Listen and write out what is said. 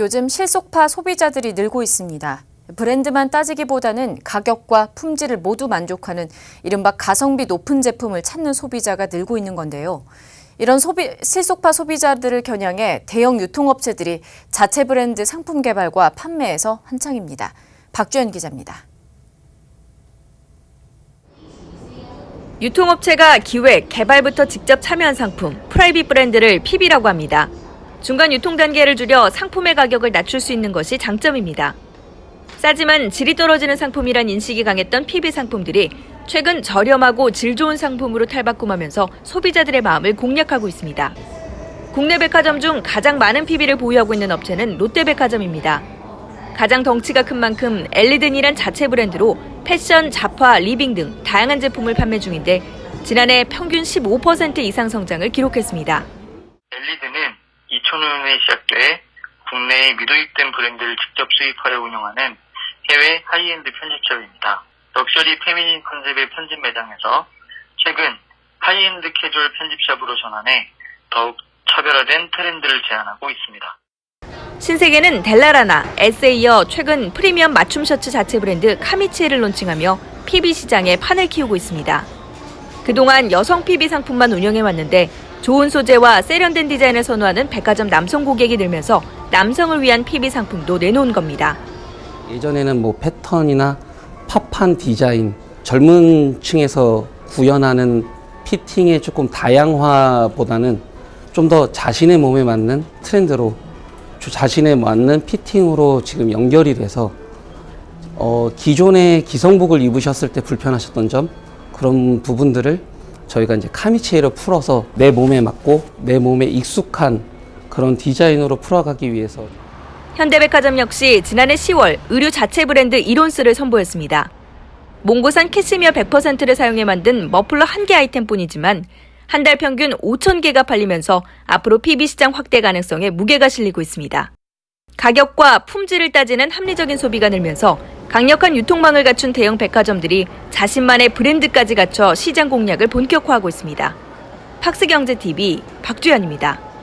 요즘 실속파 소비자들이 늘고 있습니다. 브랜드만 따지기보다는 가격과 품질을 모두 만족하는 이른바 가성비 높은 제품을 찾는 소비자가 늘고 있는 건데요. 이런 소비, 실속파 소비자들을 겨냥해 대형 유통업체들이 자체 브랜드 상품 개발과 판매에서 한창입니다. 박주연 기자입니다. 유통업체가 기획, 개발부터 직접 참여한 상품, 프라이빗 브랜드를 PB라고 합니다. 중간 유통 단계를 줄여 상품의 가격을 낮출 수 있는 것이 장점입니다. 싸지만 질이 떨어지는 상품이란 인식이 강했던 PB 상품들이 최근 저렴하고 질 좋은 상품으로 탈바꿈하면서 소비자들의 마음을 공략하고 있습니다. 국내 백화점 중 가장 많은 PB를 보유하고 있는 업체는 롯데백화점입니다. 가장 덩치가 큰 만큼 엘리든이란 자체 브랜드로 패션, 잡화, 리빙 등 다양한 제품을 판매 중인데 지난해 평균 15% 이상 성장을 기록했습니다. 엘리든 2000년에 시작돼 국내에 미도입된 브랜드를 직접 수입하여 운영하는 해외 하이엔드 편집샵입니다. 럭셔리 페미닌 컨셉의 편집 매장에서 최근 하이엔드 캐주얼 편집샵으로 전환해 더욱 차별화된 트렌드를 제안하고 있습니다. 신세계는 델라라나, 에세이 이어 최근 프리미엄 맞춤 셔츠 자체 브랜드 카미치에를 론칭하며 PB 시장에 판을 키우고 있습니다. 그동안 여성 PB 상품만 운영해왔는데 좋은 소재와 세련된 디자인을 선호하는 백화점 남성 고객이 늘면서 남성을 위한 PB 상품도 내놓은 겁니다. 예전에는 뭐 패턴이나 팝한 디자인, 젊은 층에서 구현하는 피팅의 조금 다양화보다는 좀 더 자신의 몸에 맞는 트렌드로 주- 자신에 맞는 피팅으로 지금 연결이 돼서 어, 기존의 기성복을 입으셨을 때 불편하셨던 점 그런 부분들을 저희가 이제 카미체로 풀어서 내 몸에 맞고 내 몸에 익숙한 그런 디자인으로 풀어가기 위해서 현대백화점 역시 지난해 10월 의류 자체 브랜드 이론스를 선보였습니다. 몽고산 캐시미어 100%를 사용해 만든 머플러 한 개 아이템뿐이지만 한 달 평균 5천 개가 팔리면서 앞으로 PB 시장 확대 가능성에 무게가 실리고 있습니다. 가격과 품질을 따지는 합리적인 소비가 늘면서 강력한 유통망을 갖춘 대형 백화점들이 자신만의 브랜드까지 갖춰 시장 공략을 본격화하고 있습니다. 팍스경제TV 박주연입니다.